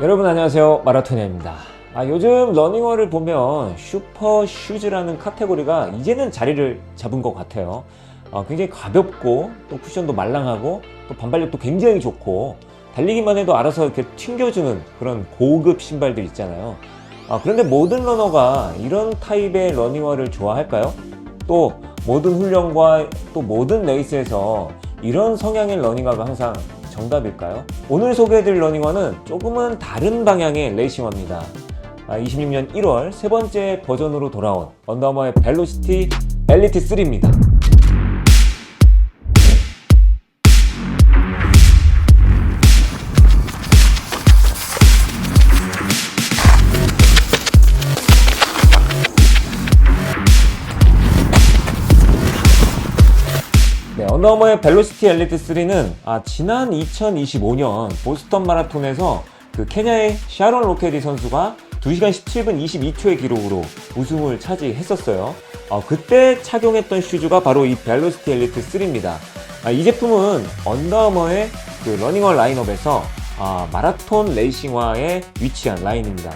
여러분 안녕하세요. 마라토니아입니다. 아, 요즘 러닝화를 보면 슈퍼 슈즈라는 카테고리가 이제는 자리를 잡은 것 같아요. 아, 굉장히 가볍고 또 쿠션도 말랑하고 또 반발력도 굉장히 좋고 달리기만 해도 알아서 이렇게 튕겨주는 그런 고급 신발들 있잖아요. 아, 그런데 모든 러너가 이런 타입의 러닝화를 좋아할까요? 또 모든 훈련과 또 모든 레이스에서 이런 성향의 러닝화가 항상 정답일까요? 오늘 소개해드릴 러닝화는 조금은 다른 방향의 레이싱화입니다. 26년 1월 세 번째 버전으로 돌아온 언더머의 벨로시티 엘리트 3입니다. 언더머의 벨로시티 엘리트 3는 아, 지난 2025년 보스턴 마라톤에서 그 케냐의 샤론 로케디 선수가 2시간 17분 22초의 기록으로 우승을 차지했었어요. 어, 그때 착용했던 슈즈가 바로 이 벨로시티 엘리트 3입니다. 아, 이 제품은 언더머의 그 러닝화 라인업에서 아, 마라톤 레이싱화에 위치한 라인입니다.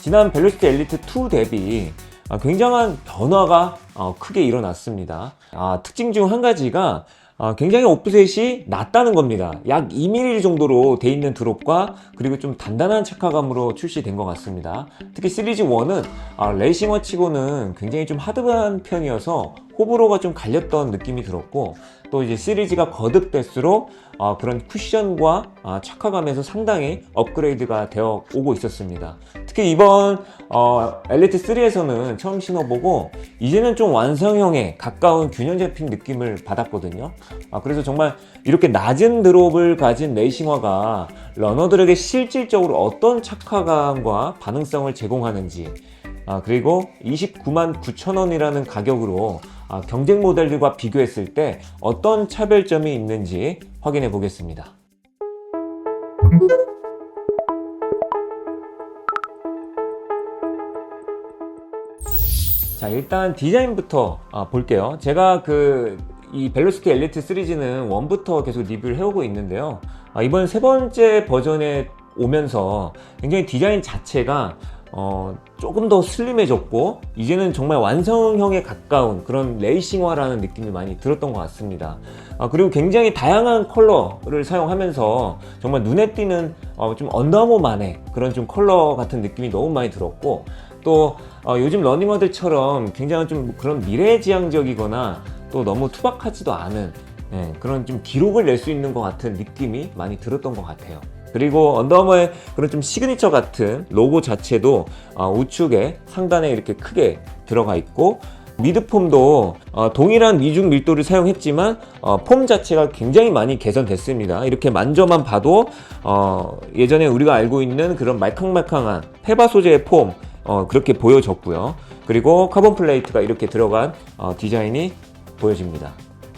지난 벨로시티 엘리트 2 대비 아, 굉장한 변화가 어, 크게 일어났습니다. 아, 특징 중 한 가지가 아, 굉장히 오프셋이 낮다는 겁니다. 약 2mm 정도로 돼 있는 드롭과 그리고 좀 단단한 착화감으로 출시된 것 같습니다. 특히 시리즈 1은 아, 레이싱화 치고는 굉장히 좀 하드한 편이어서 호불호가 좀 갈렸던 느낌이 들었고 또 이제 시리즈가 거듭될수록 아, 그런 쿠션과 아, 착화감에서 상당히 업그레이드가 되어 오고 있었습니다. 특히 이번 어, 엘리트 3에서는 처음 신어보고 이제는 좀 완성형에 가까운 균형 잡힌 느낌을 받았거든요. 아, 그래서 정말 이렇게 낮은 드롭을 가진 레이싱화가 러너들에게 실질적으로 어떤 착화감과 반응성을 제공하는지 아, 그리고 29만 9천 원이라는 가격으로 아, 경쟁 모델들과 비교했을 때 어떤 차별점이 있는지 확인해 보겠습니다. 자 일단 디자인부터 아, 볼게요. 제가 그 이 벨로시티 엘리트 시리즈는 1부터 계속 리뷰를 해오고 있는데요. 아, 이번 세 번째 버전에 오면서 굉장히 디자인 자체가 어, 조금 더 슬림해졌고 이제는 정말 완성형에 가까운 그런 레이싱화라는 느낌이 많이 들었던 것 같습니다. 아, 그리고 굉장히 다양한 컬러를 사용하면서 정말 눈에 띄는 어, 좀 언더모만의 그런 좀 컬러 같은 느낌이 너무 많이 들었고 또 어, 요즘 러닝화들처럼 굉장히 좀 그런 미래지향적이거나 또 너무 투박하지도 않은 예, 그런 좀 기록을 낼 수 있는 것 같은 느낌이 많이 들었던 것 같아요. 그리고 언더머의 그런 좀 시그니처 같은 로고 자체도 어, 우측에 상단에 이렇게 크게 들어가 있고 미드폼도 어, 동일한 미중 밀도를 사용했지만 어, 폼 자체가 굉장히 많이 개선됐습니다. 이렇게 만져만 봐도 어, 예전에 우리가 알고 있는 그런 말캉말캉한 페바 소재의 폼 어, 그렇게 보여졌고요. 그리고 카본 플레이트가 이렇게 들어간 어, 디자인이 보여집니다.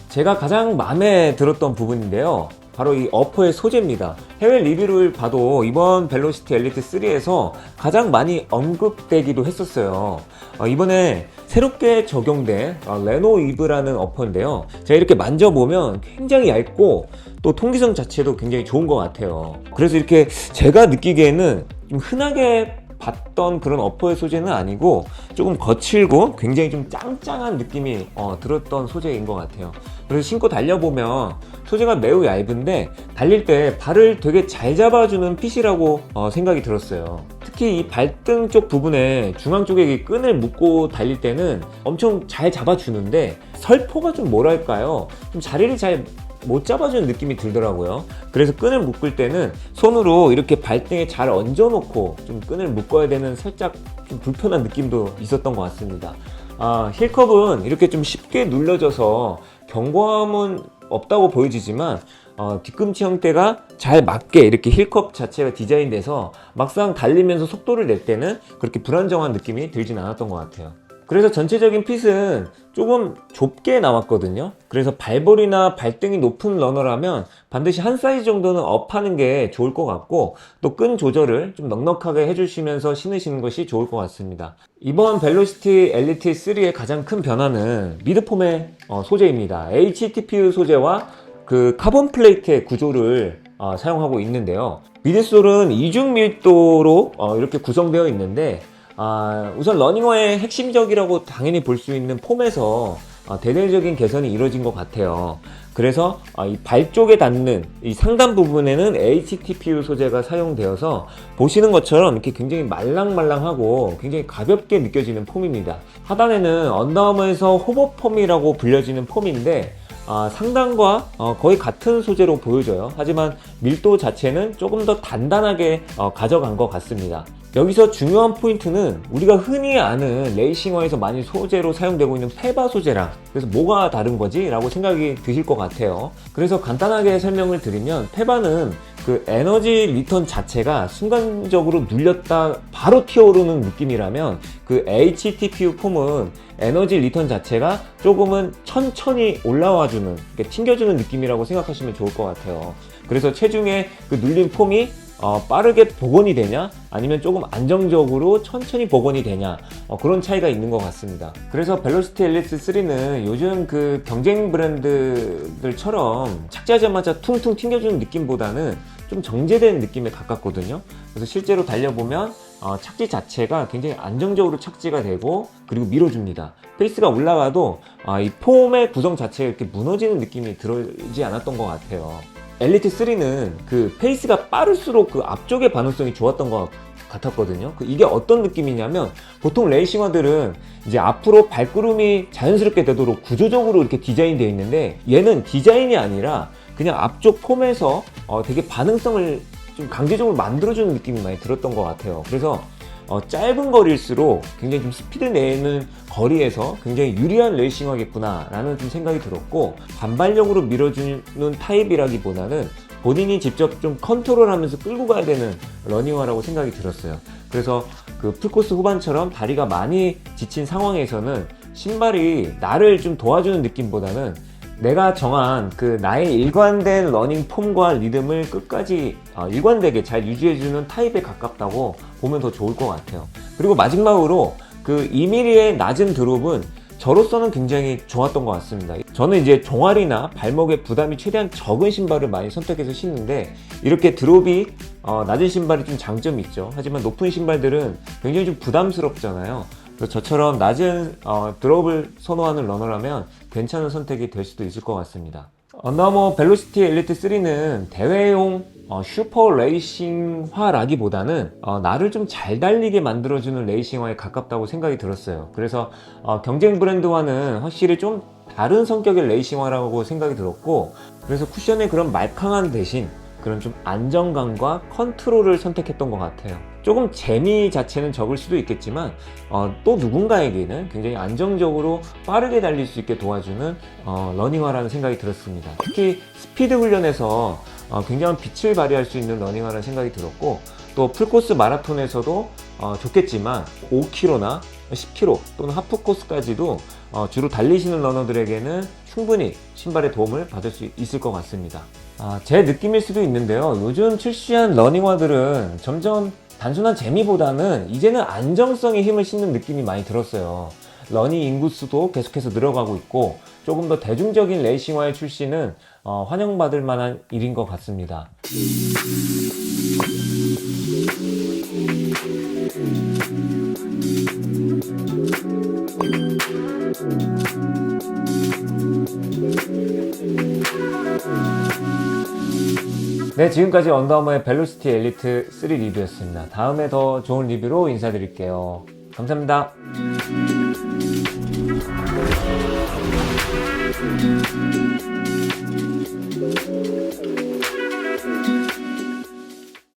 제가 가장 마음에 들었던 부분인데요. 바로 이 어퍼의 소재입니다. 해외 리뷰를 봐도 이번 벨로시티 엘리트 3에서 가장 많이 언급되기도 했었어요. 어, 이번에 새롭게 적용된 어, 레노 이브라는 어퍼인데요. 제가 이렇게 만져보면 굉장히 얇고 또 통기성 자체도 굉장히 좋은 것 같아요. 그래서 이렇게 제가 느끼기에는 좀 흔하게 봤던 그런 어퍼의 소재는 아니고 조금 거칠고 굉장히 좀 짱짱한 느낌이 어, 들었던 소재인 것 같아요. 그래서 신고 달려보면 소재가 매우 얇은데 달릴 때 발을 되게 잘 잡아주는 핏이라고 어, 생각이 들었어요. 특히 이 발등 쪽 부분에 중앙 쪽에 이 끈을 묶고 달릴 때는 엄청 잘 잡아주는데 설포가 좀 뭐랄까요? 좀 자리를 잘 못 잡아주는 느낌이 들더라고요. 그래서 끈을 묶을 때는 손으로 이렇게 발등에 잘 얹어놓고 좀 끈을 묶어야 되는 살짝 좀 불편한 느낌도 있었던 것 같습니다. 아, 힐컵은 이렇게 좀 쉽게 눌러져서 경고함은 없다고 보여지지만 어, 뒤꿈치 형태가 잘 맞게 이렇게 힐컵 자체가 디자인돼서 막상 달리면서 속도를 낼 때는 그렇게 불안정한 느낌이 들진 않았던 것 같아요. 그래서 전체적인 핏은 조금 좁게 나왔거든요. 그래서 발볼이나 발등이 높은 러너라면 반드시 한 사이즈 정도는 업하는 게 좋을 것 같고 또 끈 조절을 좀 넉넉하게 해주시면서 신으시는 것이 좋을 것 같습니다. 이번 벨로시티 엘리트 3의 가장 큰 변화는 미드폼의 어, 소재입니다. HTPU 소재와 그 카본 플레이트의 구조를 어, 사용하고 있는데요. 미드솔은 이중 밀도로 어, 이렇게 구성되어 있는데 아, 우선 러닝화의 핵심적이라고 당연히 볼 수 있는 폼에서 어, 대대적인 개선이 이루어진 것 같아요. 그래서 아, 이발 쪽에 닿는 이 상단 부분에는 HTPU 소재가 사용되어서 보시는 것처럼 이렇게 굉장히 말랑말랑하고 굉장히 가볍게 느껴지는 폼입니다. 하단에는 언더아머에서 호버 폼이라고 불려지는 폼인데 아, 상단과 어, 거의 같은 소재로 보여져요. 하지만 밀도 자체는 조금 더 단단하게 어, 가져간 것 같습니다. 여기서 중요한 포인트는 우리가 흔히 아는 레이싱화에서 많이 소재로 사용되고 있는 페바 소재랑 그래서 뭐가 다른 거지? 라고 생각이 드실 것 같아요. 그래서 간단하게 설명을 드리면 페바는 그 에너지 리턴 자체가 순간적으로 눌렸다 바로 튀어오르는 느낌이라면 그 HTPU 폼은 에너지 리턴 자체가 조금은 천천히 올라와주는 튕겨주는 느낌이라고 생각하시면 좋을 것 같아요. 그래서 체중의 그 눌린 폼이 어, 빠르게 복원이 되냐? 아니면 조금 안정적으로 천천히 복원이 되냐? 어, 그런 차이가 있는 것 같습니다. 그래서 벨로시티 엘리트 3는 요즘 그 경쟁 브랜드들처럼 착지하자마자 퉁퉁 튕겨주는 느낌보다는 좀 정제된 느낌에 가깝거든요. 그래서 실제로 달려보면 어, 착지 자체가 굉장히 안정적으로 착지가 되고 그리고 밀어줍니다. 페이스가 올라가도 아, 이 폼의 구성 자체가 이렇게 무너지는 느낌이 들어지 않았던 것 같아요 엘리트 3는 그 페이스가 빠를수록 그 앞쪽의 반응성이 좋았던 것 같았거든요. 그 이게 어떤 느낌이냐면 보통 레이싱화들은 이제 앞으로 발구름이 자연스럽게 되도록 구조적으로 이렇게 디자인되어 있는데 얘는 디자인이 아니라 그냥 앞쪽 폼에서 어 되게 반응성을 좀 강제적으로 만들어주는 느낌이 많이 들었던 것 같아요. 그래서 어, 짧은 거리일수록 굉장히 좀 스피드 내는 거리에서 굉장히 유리한 레이싱하겠구나 라는 좀 생각이 들었고 반발력으로 밀어주는 타입이라기보다는 본인이 직접 좀 컨트롤하면서 끌고 가야 되는 러닝화라고 생각이 들었어요. 그래서 그 풀코스 후반처럼 다리가 많이 지친 상황에서는 신발이 나를 좀 도와주는 느낌보다는 내가 정한 그 나의 일관된 러닝 폼과 리듬을 끝까지 어, 일관되게 잘 유지해주는 타입에 가깝다고 보면 더 좋을 것 같아요. 그리고 마지막으로 그 2mm의 낮은 드롭은 저로서는 굉장히 좋았던 것 같습니다. 저는 이제 종아리나 발목에 부담이 최대한 적은 신발을 많이 선택해서 신는데 이렇게 드롭이 어, 낮은 신발이 좀 장점이 있죠. 하지만 높은 신발들은 굉장히 좀 부담스럽잖아요. 저처럼 낮은 어, 드롭을 선호하는 러너라면 괜찮은 선택이 될 수도 있을 것 같습니다. 언더머 벨로시티 엘리트 3는 대회용 어, 슈퍼 레이싱화라기보다는 어, 나를 좀 잘 달리게 만들어주는 레이싱화에 가깝다고 생각이 들었어요. 그래서 어, 경쟁 브랜드와는 확실히 좀 다른 성격의 레이싱화라고 생각이 들었고 그래서 쿠션의 그런 말캉한 대신 그런 좀 안정감과 컨트롤을 선택했던 것 같아요. 조금 재미 자체는 적을 수도 있겠지만 어, 또 누군가에게는 굉장히 안정적으로 빠르게 달릴 수 있게 도와주는 어, 러닝화라는 생각이 들었습니다. 특히 스피드 훈련에서 어, 굉장한 빛을 발휘할 수 있는 러닝화라는 생각이 들었고 또 풀코스 마라톤에서도 어, 좋겠지만 5km나 10km 또는 하프코스까지도 어, 주로 달리시는 러너들에게는 충분히 신발의 도움을 받을 수 있을 것 같습니다. 아, 제 느낌일 수도 있는데요. 요즘 출시한 러닝화들은 점점 단순한 재미보다는 이제는 안정성에 힘을 싣는 느낌이 많이 들었어요. 러닝 인구수도 계속해서 늘어가고 있고 조금 더 대중적인 레이싱화의 출시는 어, 환영받을 만한 일인 것 같습니다. 네, 지금까지 언더아머의 벨로시티 엘리트 3 리뷰였습니다. 다음에 더 좋은 리뷰로 인사드릴게요. 감사합니다.